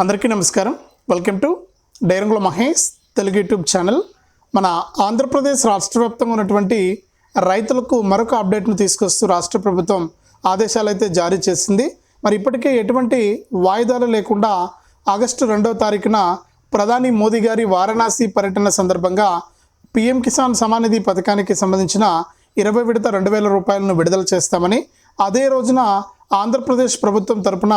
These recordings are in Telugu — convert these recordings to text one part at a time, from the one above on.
అందరికీ నమస్కారం. Welcome to Dairangula Mahesh Telugu YouTube channel. మన ఆంధ్రప్రదేశ్ రాష్ట్ర వ్యాప్తంగా ఉన్నటువంటి రైతులకు మరొక అప్డేట్ను తీసుకొస్తూ రాష్ట్ర ప్రభుత్వం ఆదేశాలు అయితే జారీ చేసింది. మరి ఇప్పటికే ఎటువంటి వాయిదాలు లేకుండా ఆగస్టు రెండవ తారీఖున ప్రధాని మోదీ గారి వారణాసి పర్యటన సందర్భంగా పీఎం కిసాన్ సమానిధి పథకానికి సంబంధించిన ఇరవై విడత రెండు వేల రూపాయలను విడుదల చేస్తామని అదే రోజున ఆంధ్రప్రదేశ్ ప్రభుత్వం తరపున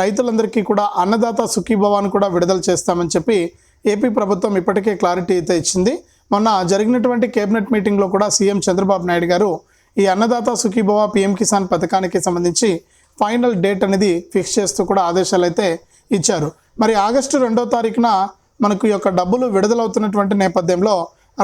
రైతులందరికీ కూడా అన్నదాత సుఖీభవాన్ని కూడా విడుదల చేస్తామని చెప్పి ఏపీ ప్రభుత్వం ఇప్పటికే క్లారిటీ అయితే ఇచ్చింది. మొన్న జరిగినటువంటి కేబినెట్ మీటింగ్లో కూడా సీఎం చంద్రబాబు నాయుడు గారు ఈ అన్నదాత సుఖీభవ పీఎం కిసాన్ పథకానికి సంబంధించి ఫైనల్ డేట్ అనేది ఫిక్స్ చేస్తూ కూడా ఆదేశాలు అయితే ఇచ్చారు. మరి ఆగస్టు రెండో తారీఖున మనకు యొక్క డబ్బులు విడుదలవుతున్నటువంటి నేపథ్యంలో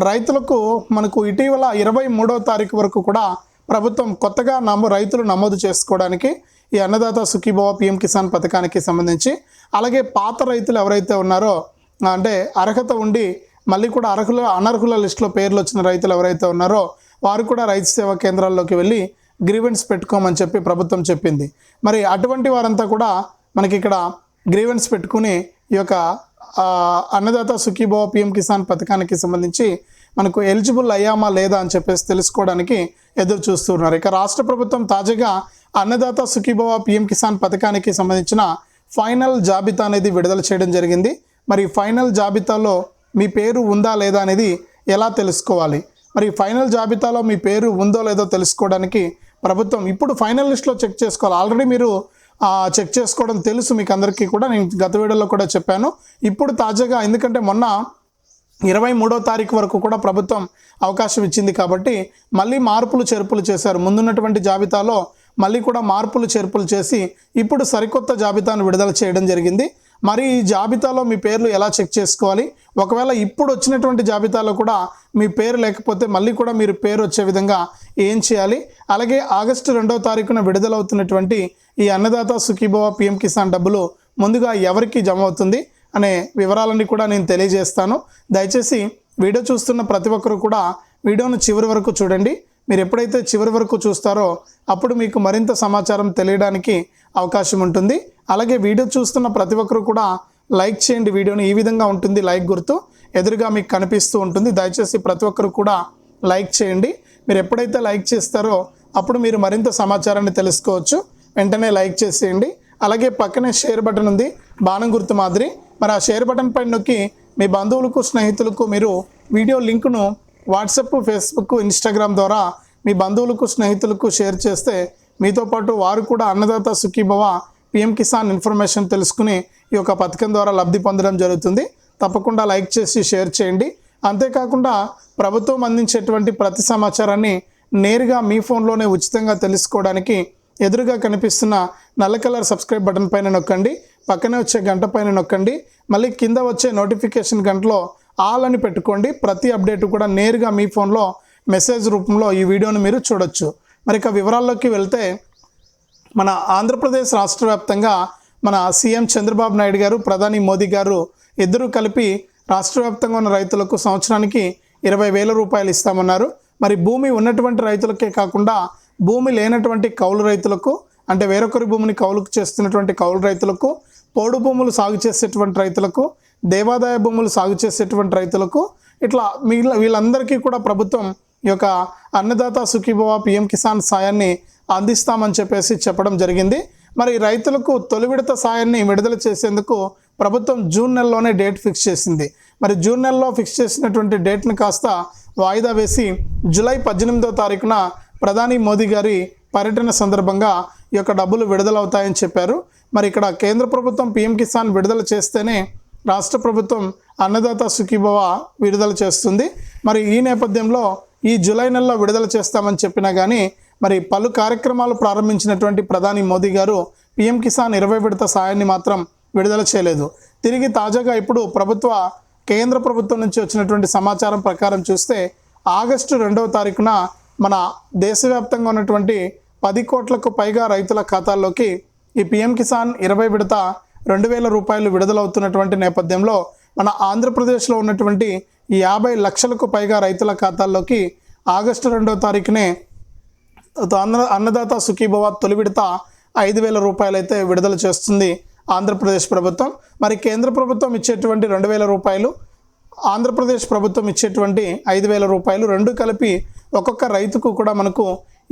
రైతులకు మనకు ఇటీవల ఇరవై మూడో తారీఖు వరకు కూడా ప్రభుత్వం కొత్తగా నమో రైతులు నమోదు చేసుకోవడానికి ఈ అన్నదాత సుఖీభవ పిఎం కిసాన్ పథకానికి సంబంధించి అలాగే పాత రైతులు ఎవరైతే ఉన్నారో అంటే అర్హత ఉండి మళ్ళీ కూడా అర్హుల అనర్హుల లిస్టులో పేర్లు వచ్చిన రైతులు ఎవరైతే ఉన్నారో వారు కూడా రైతు సేవా కేంద్రాల్లోకి వెళ్ళి గ్రీవెన్స్ పెట్టుకోమని చెప్పి ప్రభుత్వం చెప్పింది. మరి అటువంటి వారంతా కూడా మనకి ఇక్కడ గ్రీవెన్స్ పెట్టుకుని ఈ యొక్క అన్నదాత సుఖీభవ పిఎం కిసాన్ పథకానికి సంబంధించి మనకు ఎలిజిబుల్ అయ్యామా లేదా అని చెప్పేసి తెలుసుకోవడానికి ఎదురు చూస్తున్నారు. ఇక రాష్ట్ర ప్రభుత్వం తాజాగా అన్నదాత సుఖీభవ పిఎం కిసాన్ పథకానికి సంబంధించిన ఫైనల్ జాబితా అనేది విడుదల చేయడం జరిగింది. మరి ఫైనల్ జాబితాలో మీ పేరు ఉందా లేదా అనేది ఎలా తెలుసుకోవాలి? మరి ఫైనల్ జాబితాలో మీ పేరు ఉందో లేదో తెలుసుకోవడానికి ప్రభుత్వం ఇప్పుడు ఫైనల్ లిస్ట్లో చెక్ చేసుకోవాలి. ఆల్రెడీ మీరు చెక్ చేసుకోవడం తెలుసు. మీకు అందరికీ కూడా నేను గత వీడియోలో కూడా చెప్పాను. ఇప్పుడు తాజాగా ఎందుకంటే మొన్న ఇరవై మూడో తారీఖు వరకు కూడా ప్రభుత్వం అవకాశం ఇచ్చింది కాబట్టి మళ్ళీ మార్పులు చేర్పులు చేశారు. ముందున్నటువంటి జాబితాలో మళ్ళీ కూడా మార్పులు చేర్పులు చేసి ఇప్పుడు సరికొత్త జాబితాను విడుదల చేయడం జరిగింది. మరి ఈ జాబితాలో మీ పేర్లు ఎలా చెక్ చేసుకోవాలి? ఒకవేళ ఇప్పుడు వచ్చినటువంటి జాబితాలో కూడా మీ పేరు లేకపోతే మళ్ళీ కూడా మీరు పేరు వచ్చే విధంగా ఏం చేయాలి? అలాగే ఆగస్టు రెండవ తారీఖున విడుదలవుతున్నటువంటి ఈ అన్నదాత సుఖీభవ పిఎం కిసాన్ డబ్బులు ముందుగా ఎవరికి జమ అవుతుంది? అనే వివరాలన్నీ కూడా నేను తెలియజేస్తాను. దయచేసి వీడియో చూస్తున్న ప్రతి ఒక్కరు కూడా వీడియోను చివరి వరకు చూడండి. మీరు ఎప్పుడైతే చివరి వరకు చూస్తారో అప్పుడు మీకు మరింత సమాచారం తెలియడానికి అవకాశం ఉంటుంది. అలాగే వీడియో చూస్తున్న ప్రతి ఒక్కరు కూడా లైక్ చేయండి. వీడియోని ఈ విధంగా ఉంటుంది లైక్ గుర్తు ఎదురుగా మీకు కనిపిస్తూ ఉంటుంది. దయచేసి ప్రతి ఒక్కరు కూడా లైక్ చేయండి. మీరు ఎప్పుడైతే లైక్ చేస్తారో అప్పుడు మీరు మరింత సమాచారాన్ని తెలుసుకోవచ్చు. వెంటనే లైక్ చేసేయండి. అలాగే పక్కనే షేర్ బటన్ ఉంది. బాణం గుర్తు మాదిరి మరి ఆ షేర్ బటన్ పైన నొక్కి మీ బంధువులకు స్నేహితులకు మీరు వీడియో లింక్ను వాట్సాప్ ఫేస్బుక్ ఇన్స్టాగ్రామ్ ద్వారా మీ బంధువులకు స్నేహితులకు షేర్ చేస్తే మీతో పాటు వారు కూడా అన్నదాత సుఖీభవ పిఎం కిసాన్ ఇన్ఫర్మేషన్ తెలుసుకుని ఈ యొక్క పథకం ద్వారా లబ్ధి పొందడం జరుగుతుంది. తప్పకుండా లైక్ చేసి షేర్ చేయండి. అంతేకాకుండా ప్రభుత్వం అందించేటువంటి ప్రతి సమాచారాన్ని నేరుగా మీ ఫోన్లోనే ఉచితంగా తెలుసుకోవడానికి ఎదురుగా కనిపిస్తున్న నల్ల కలర్ సబ్స్క్రైబ్ బటన్ పైన నొక్కండి. పక్కనే వచ్చే గంట పైన నొక్కండి. మళ్ళీ కింద వచ్చే నోటిఫికేషన్ గంటలో ఆల్ అని పెట్టుకోండి. ప్రతి అప్డేట్ కూడా నేరుగా మీ ఫోన్లో మెసేజ్ రూపంలో ఈ వీడియోను మీరు చూడొచ్చు. మరి ఇక వివరాల్లోకి వెళ్తే మన ఆంధ్రప్రదేశ్ రాష్ట్ర వ్యాప్తంగా మన సీఎం చంద్రబాబు నాయుడు గారు ప్రధాని మోదీ గారు ఇద్దరూ కలిపి రాష్ట్ర వ్యాప్తంగా ఉన్న రైతులకు సంవత్సరానికి ఇరవై వేల రూపాయలు ఇస్తామన్నారు. మరి భూమి ఉన్నటువంటి రైతులకే కాకుండా భూమి లేనటువంటి కౌలు రైతులకు అంటే వేరొకరి భూమిని కౌలుకు చేస్తున్నటువంటి కౌలు రైతులకు పోడు భూములు సాగు చేసేటువంటి రైతులకు దేవాదాయ భూములు సాగు చేసేటువంటి రైతులకు ఇట్లా మిగిలిన వీళ్ళందరికీ కూడా ప్రభుత్వం ఈ యొక్క అన్నదాత సుఖీభవ పిఎం కిసాన్ సాయాన్ని అందిస్తామని చెప్పేసి చెప్పడం జరిగింది. మరి రైతులకు తొలి విడత సాయాన్ని విడుదల చేసేందుకు ప్రభుత్వం జూన్ నెలలోనే డేట్ ఫిక్స్ చేసింది. మరి జూన్ నెలలో ఫిక్స్ చేసినటువంటి డేట్ను కాస్త వాయిదా వేసి జూలై పద్దెనిమిదో తారీఖున ప్రధాని మోదీ గారి పర్యటన సందర్భంగా ఈ యొక్క డబ్బులు విడుదలవుతాయని చెప్పారు. మరి ఇక్కడ కేంద్ర ప్రభుత్వం పిఎం కిసాన్ విడుదల చేస్తేనే రాష్ట్ర ప్రభుత్వం అన్నదాత సుఖీభవ విడుదల చేస్తుంది. మరి ఈ నేపథ్యంలో ఈ జూలై నెలలో విడుదల చేస్తామని చెప్పినా కానీ మరి పలు కార్యక్రమాలు ప్రారంభించినటువంటి ప్రధాని మోదీ గారు పిఎం కిసాన్ ఇరవై విడత సాయాన్ని మాత్రం విడుదల చేయలేదు. తిరిగి తాజాగా ఇప్పుడు ప్రభుత్వ కేంద్ర ప్రభుత్వం నుంచి వచ్చినటువంటి సమాచారం ప్రకారం చూస్తే ఆగస్టు రెండవ తారీఖున మన దేశవ్యాప్తంగా ఉన్నటువంటి పది కోట్లకు పైగా రైతుల ఖాతాల్లోకి ఈ పిఎం కిసాన్ ఇరవై విడత రెండు వేల రూపాయలు విడుదలవుతున్నటువంటి నేపథ్యంలో మన ఆంధ్రప్రదేశ్లో ఉన్నటువంటి యాభై లక్షలకు పైగా రైతుల ఖాతాల్లోకి ఆగస్టు రెండవ తారీఖునే అన్న అన్నదాత సుఖీభవ తొలి విడత ఐదు వేల రూపాయలైతే విడుదల చేస్తుంది ఆంధ్రప్రదేశ్ ప్రభుత్వం. మరి కేంద్ర ప్రభుత్వం ఇచ్చేటువంటి రెండు వేల రూపాయలు ఆంధ్రప్రదేశ్ ప్రభుత్వం ఇచ్చేటువంటి ఐదు వేల రూపాయలు రెండు కలిపి ఒక్కొక్క రైతుకు కూడా మనకు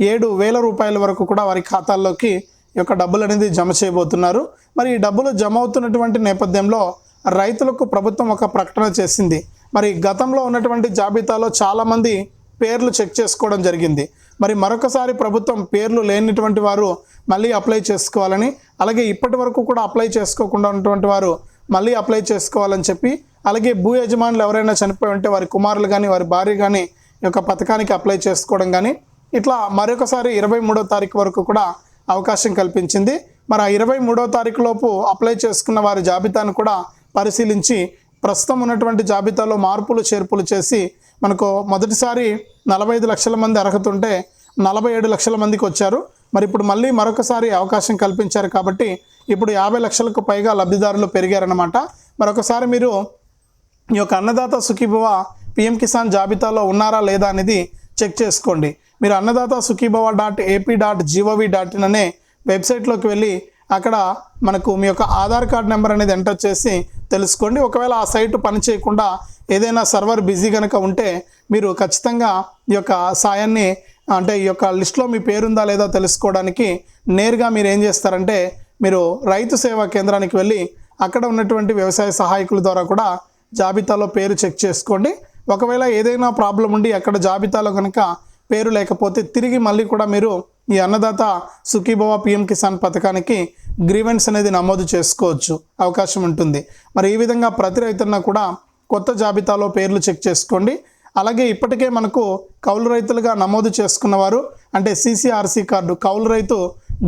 ఏడు వేల రూపాయల వరకు కూడా వారి ఖాతాల్లోకి ఈ యొక్క డబ్బులు అనేది జమ చేయబోతున్నారు. మరి ఈ డబ్బులు జమ అవుతున్నటువంటి నేపథ్యంలో రైతులకు ప్రభుత్వం ఒక ప్రకటన చేసింది. మరి గతంలో ఉన్నటువంటి జాబితాలో చాలామంది పేర్లు చెక్ చేసుకోవడం జరిగింది. మరి మరొకసారి ప్రభుత్వం పేర్లు లేనిటువంటి వారు మళ్ళీ అప్లై చేసుకోవాలని అలాగే ఇప్పటి వరకు కూడా అప్లై చేసుకోకుండా ఉన్నటువంటి వారు మళ్ళీ అప్లై చేసుకోవాలని చెప్పి అలాగే భూ యజమానులు ఎవరైనా చనిపోయి ఉంటే వారి కుమారులు కానీ వారి భార్య కానీ ఈ యొక్క పథకానికి అప్లై చేసుకోవడం కానీ ఇట్లా మరొకసారి ఇరవై మూడో తారీఖు వరకు కూడా అవకాశం కల్పించింది. మరి ఆ ఇరవై మూడో తారీఖు లోపు అప్లై చేసుకున్న వారి జాబితాను కూడా పరిశీలించి ప్రస్తుతం ఉన్నటువంటి జాబితాలో మార్పులు చేర్పులు చేసి మనకు మొదటిసారి నలభై ఐదు లక్షల మంది అర్హత ఉంటే నలభై ఏడు లక్షల మందికి వచ్చారు. మరి ఇప్పుడు మళ్ళీ మరొకసారి అవకాశం కల్పించారు కాబట్టి ఇప్పుడు యాభై లక్షలకు పైగా లబ్ధిదారులు పెరిగారన్నమాట. మరొకసారి మీరు ఈ యొక్క అన్నదాత సుఖీభవ పిఎం కిసాన్ జాబితాలో ఉన్నారా లేదా అనేది చెక్ చేసుకోండి. మీరు Annadata Sukhibhava dot AP dot gov dot in అనే వెబ్సైట్లోకి వెళ్ళి అక్కడ మనకు మీ యొక్క ఆధార్ కార్డ్ నెంబర్ అనేది ఎంటర్ చేసి తెలుసుకోండి. ఒకవేళ ఆ సైట్ పని చేయకుండా ఏదైనా సర్వర్ బిజీ కనుక ఉంటే మీరు ఖచ్చితంగా ఈ యొక్క సాయాన్ని అంటే ఈ యొక్క లిస్ట్లో మీ పేరుందా లేదా తెలుసుకోవడానికి నేరుగా మీరు ఏం చేస్తారంటే మీరు రైతు సేవా కేంద్రానికి వెళ్ళి అక్కడ ఉన్నటువంటి వ్యవసాయ సహాయకుల ద్వారా కూడా జాబితాలో పేరు చెక్ చేసుకోండి. ఒకవేళ ఏదైనా ప్రాబ్లం ఉండి అక్కడ జాబితాలో కనుక పేరు లేకపోతే తిరిగి మళ్ళీ కూడా మీరు ఈ అన్నదాత సుఖీభవ పిఎం కిసాన్ పథకానికి గ్రీవెన్స్ అనేది నమోదు చేసుకోవచ్చు. అవకాశం ఉంటుంది. మరి ఈ విధంగా ప్రతి రైతున్న కూడా కొత్త జాబితాలో పేర్లు చెక్ చేసుకోండి. అలాగే ఇప్పటికే మనకు కౌలు రైతులుగా నమోదు చేసుకున్నవారు అంటే సీసీఆర్సీ కార్డు కౌలు రైతు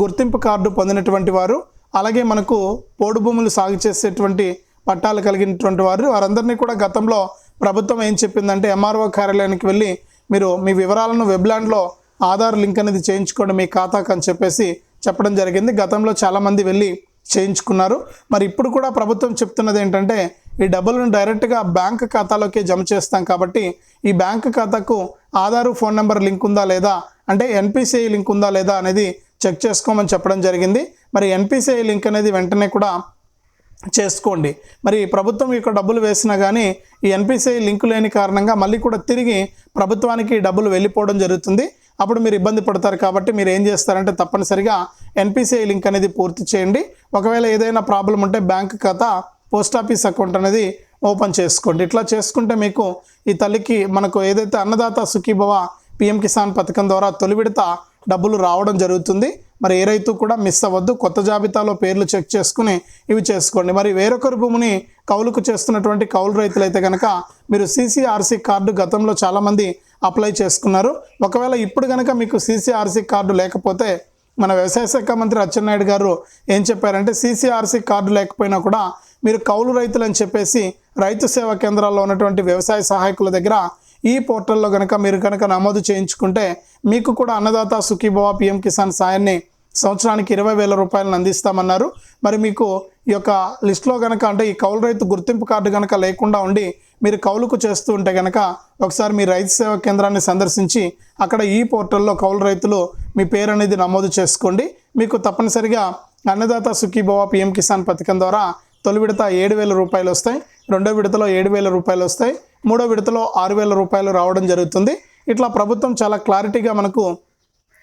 గుర్తింపు కార్డు పొందినటువంటి వారు అలాగే మనకు పోడు భూములు సాగు చేసేటువంటి పట్టాలు కలిగినటువంటి వారు వారందరినీ కూడా గతంలో ప్రభుత్వం ఏం చెప్పిందంటే ఎంఆర్ఓ కార్యాలయానికి వెళ్ళి మీరు మీ వివరాలను వెబ్లాండ్లో ఆధార్ లింక్ అనేది చేయించుకోండి మీ ఖాతాకు అని చెప్పేసి చెప్పడం జరిగింది. గతంలో చాలామంది వెళ్ళి చేయించుకున్నారు. మరి ఇప్పుడు కూడా ప్రభుత్వం చెప్తున్నది ఏంటంటే ఈ డబ్బులను డైరెక్ట్గా బ్యాంక్ ఖాతాలోకి జమ చేస్తాం కాబట్టి ఈ బ్యాంక్ ఖాతాకు ఆధారు ఫోన్ నెంబర్ లింక్ ఉందా లేదా అంటే ఎన్పిసిఐ లింక్ ఉందా లేదా అనేది చెక్ చేసుకోమని చెప్పడం జరిగింది. మరి ఎన్పిసిఐ లింక్ అనేది వెంటనే కూడా చేసుకోండి. మరి ప్రభుత్వం యొక్క డబ్బులు వేసినా కానీ ఈ ఎన్పిసిఐ లింకు లేని కారణంగా మళ్ళీ కూడా తిరిగి ప్రభుత్వానికి డబ్బులు వెళ్ళిపోవడం జరుగుతుంది. అప్పుడు మీరు ఇబ్బంది పడతారు కాబట్టి మీరు ఏం చేస్తారంటే తప్పనిసరిగా ఎన్పిసిఐ లింక్ అనేది పూర్తి చేయండి. ఒకవేళ ఏదైనా ప్రాబ్లం ఉంటే బ్యాంక్ ఖాతా పోస్ట్ ఆఫీస్ అకౌంట్ అనేది ఓపెన్ చేసుకోండి. ఇట్లా చేసుకుంటే మీకు ఈ తల్లికి మనకు ఏదైతే అన్నదాత సుఖీభవ పిఎం కిసాన్ పథకం ద్వారా తొలి విడత డబ్బులు రావడం జరుగుతుంది. మరి ఏ రైతు కూడా మిస్ అవ్వద్దు. కొత్త జాబితాలో పేర్లు చెక్ చేసుకుని ఇవి చేసుకోండి. మరి వేరొకరి భూమిని కౌలుకు చేస్తున్నటువంటి కౌలు రైతులు అయితే కనుక మీరు సీసీఆర్సీ కార్డు గతంలో చాలామంది అప్లై చేసుకున్నారు. ఒకవేళ ఇప్పుడు కనుక మీకు సీసీఆర్సీ కార్డు లేకపోతే మన వ్యవసాయ శాఖ మంత్రి అచ్చెన్నాయుడు గారు ఏం చెప్పారంటే సీసీఆర్సీ కార్డు లేకపోయినా కూడా మీరు కౌలు రైతులు అని చెప్పేసి రైతు సేవా కేంద్రాల్లో ఉన్నటువంటి వ్యవసాయ సహాయకుల దగ్గర ఈ పోర్టల్లో కనుక మీరు కనుక నమోదు చేయించుకుంటే మీకు కూడా అన్నదాత సుఖీభవ పిఎం కిసాన్ సాయాన్ని సంవత్సరానికి ఇరవై వేల రూపాయలను అందిస్తామన్నారు. మరి మీకు ఈ యొక్క లిస్ట్లో కనుక అంటే ఈ కౌలు రైతు గుర్తింపు కార్డు కనుక లేకుండా ఉండి మీరు కౌలుకు చేస్తూ ఉంటే కనుక ఒకసారి మీ రైతు సేవా కేంద్రాన్ని సందర్శించి అక్కడ ఈ పోర్టల్లో కౌలు రైతులు మీ పేరు అనేది నమోదు చేసుకోండి. మీకు తప్పనిసరిగా అన్నదాత సుఖీభవ పిఎం కిసాన్ పథకం ద్వారా తొలి విడత ఏడు వేల రూపాయలు వస్తాయి. రెండో విడతలో ఏడు వేల రూపాయలు వస్తాయి. మూడో విడతలో ఆరు వేల రూపాయలు రావడం జరుగుతుంది. ఇట్లా ప్రభుత్వం చాలా క్లారిటీగా మనకు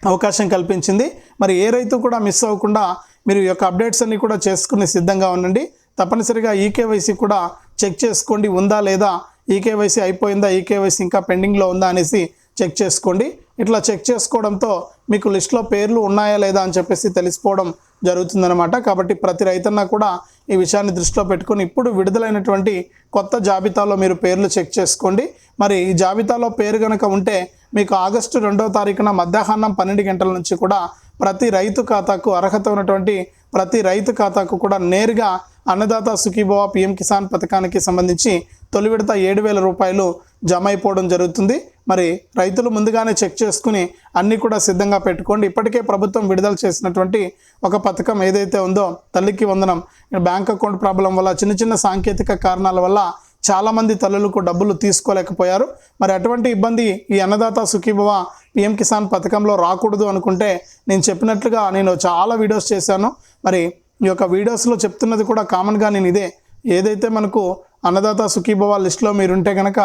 అవకాశం కల్పించింది. మరి ఏ రైతు కూడా మిస్ అవ్వకుండా మీరు ఈ యొక్క అప్డేట్స్ అన్ని కూడా చేసుకుని సిద్ధంగా ఉండండి. తప్పనిసరిగా ఈకేవైసీ కూడా చెక్ చేసుకోండి. ఉందా లేదా? ఈకేవైసీ అయిపోయిందా? ఈకేవైసీ ఇంకా పెండింగ్లో ఉందా అనేసి చెక్ చేసుకోండి. ఇట్లా చెక్ చేసుకోవడంతో మీకు లిస్ట్లో పేర్లు ఉన్నాయా లేదా అని చెప్పేసి తెలిసిపోవడం జరుగుతుందనమాట కాబట్టి ప్రతి రైతన్న కూడా ఈ విషయాన్ని దృష్టిలో పెట్టుకొని ఇప్పుడు విడుదలైనటువంటి కొత్త జాబితాలో మీరు పేర్లు చెక్ చేసుకోండి. మరి ఈ జాబితాలో పేరు కనుక ఉంటే మీకు ఆగస్టు రెండవ తారీఖున మధ్యాహ్నం పన్నెండు గంటల నుంచి కూడా ప్రతి రైతు ఖాతాకు అర్హత ఉన్నటువంటి ప్రతి రైతు ఖాతాకు కూడా నేరుగా అన్నదాత సుఖీభవ పిఎం కిసాన్ పథకానికి సంబంధించి తొలి విడత ఏడు వేల రూపాయలు జమ అయిపోవడం జరుగుతుంది. మరి రైతులు ముందుగానే చెక్ చేసుకుని అన్నీ కూడా సిద్ధంగా పెట్టుకోండి. ఇప్పటికే ప్రభుత్వం విడుదల చేసినటువంటి ఒక పథకం ఏదైతే ఉందో తల్లికి వందనం బ్యాంక్ అకౌంట్ ప్రాబ్లం వల్ల చిన్న చిన్న సాంకేతిక కారణాల వల్ల చాలామంది తల్లులకు డబ్బులు తీసుకోలేకపోయారు. మరి అటువంటి ఇబ్బంది ఈ అన్నదాత సుఖీభవ పిఎం కిసాన్ పథకంలో రాకూడదు అనుకుంటే నేను చెప్పినట్లుగా నేను చాలా వీడియోస్ చేశాను. మరి ఈ యొక్క వీడియోస్లో చెప్తున్నది కూడా కామన్గా నేను ఇదే. ఏదైతే మనకు అన్నదాత సుఖీభవ లిస్ట్లో మీరుంటే కనుక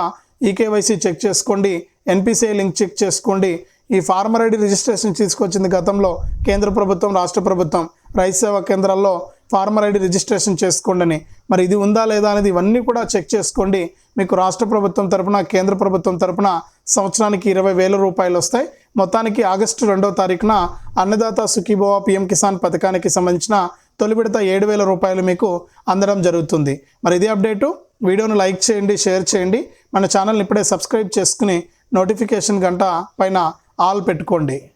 ఈకేవైసీ చెక్ చేసుకోండి. ఎన్పిసిఐ లింక్ చెక్ చేసుకోండి. ఈ ఫార్మర్ ఐడి రిజిస్ట్రేషన్ తీసుకొచ్చింది గతంలో కేంద్ర ప్రభుత్వం రాష్ట్ర ప్రభుత్వం. రైతు సేవా కేంద్రాల్లో ఫార్మర్ ఐడి రిజిస్ట్రేషన్ చేసుకోండి మరి ఇది ఉందా లేదా అనేది ఇవన్నీ కూడా చెక్ చేసుకోండి. మీకు రాష్ట్ర ప్రభుత్వం తరపున కేంద్ర ప్రభుత్వం తరపున సంవత్సరానికి ఇరవై వేల రూపాయలు వస్తాయి. మొత్తానికి ఆగస్టు రెండవ తారీఖున అన్నదాత సుఖీభవ పిఎం కిసాన్ పథకానికి సంబంధించిన తొలి విడత ఏడు వేల రూపాయలు మీకు అందడం జరుగుతుంది. మరి ఇదే అప్డేటు. వీడియోను లైక్ చేయండి షేర్ చేయండి. మన ఛానల్ని ఇప్పుడే సబ్స్క్రైబ్ చేసుకుని నోటిఫికేషన్ గంట పైన ఆల్ పెట్టుకోండి.